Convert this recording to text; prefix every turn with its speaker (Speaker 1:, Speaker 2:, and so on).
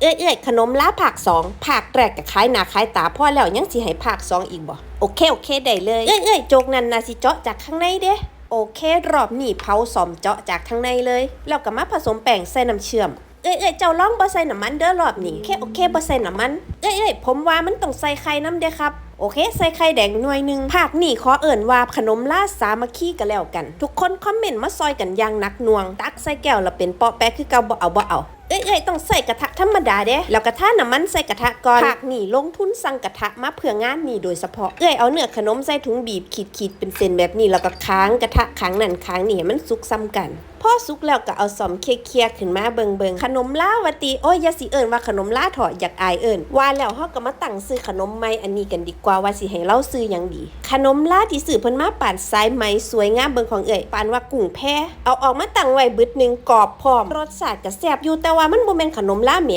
Speaker 1: เอ้ยเอ้ยขนมล้าผักสองผักแรกกับคล้ายหนาคล้ายตาพ่อแล้วยังสิให้ผักสองอีกบ่โอเคโอเคได้เลยเอ้ยเอ้ยโจกนั่นนาสิเจาะจากข้างในเด้โอเค รอบนี้เผาสอมเจาะจากข้างในเลยแล้วก็มาผสมแป้งใส่น้ำเชื่อมเอ้ยเอ้ยเจ้าลองบ่ใส่น้ำมันเด้อรอบนี้โอเคโอเคบ่ใส่น้ำมันเอ้ยเอ้ยผมว่ามันต้องใส่ไข่น้ำเด้ครับโอเค ใส่ไข่แดงหน่วยหนึ่งภาคนี่ขอเอิ่นว่าขนมล่าสามัคคีกันแล้วกัน ทุกคนคอมเมนต์มาซอยกันอย่างหนักหน่วง ตักใส่แก้วแล้วเป็นเปาะแปะคือเกาบ่เอาบ่เอาเอ้ยเอ้ยต้องใส่กระทะธรรมดาเด้ แล้วกระทะน้ำมันใส่กระทะก่อนภาคนี่ลงทุนสั่งกระทะมาเพื่องานนี่โดยเฉพาะ เอ้ยเอาเนื้อขนมใส่ถุงบีบขีดขีดเป็นเส้นแบบนี้แล้วก็ค้างกระทะค้างนั่นค้างนี่มันสุกซ้ำกันพอสุกแล้วก็เอาซอมเคียๆขึ้นมาเบิงเบิงขนมล่าวตีโอ้ยยาสิเอิญว่าขนมล่าถอะอยากอายเอิญว่าแล้วเฮาก็มาตั้งซื้อขนมใหม่อันนี้กันดีกว่าว่าสิให้เล่าซื้อหยังดี ขนมลาที่ซื้อเพิ่นมาปานสายไหมสวยงามเบิงของเอ่ยปานว่ากุ้งแพเอาออกมาตั้งไว้บึดหนึงกรอบพร้อมรสชาติก็แซ่บอยู่แต่ว่ามันบ่แม่นขนมลาแหม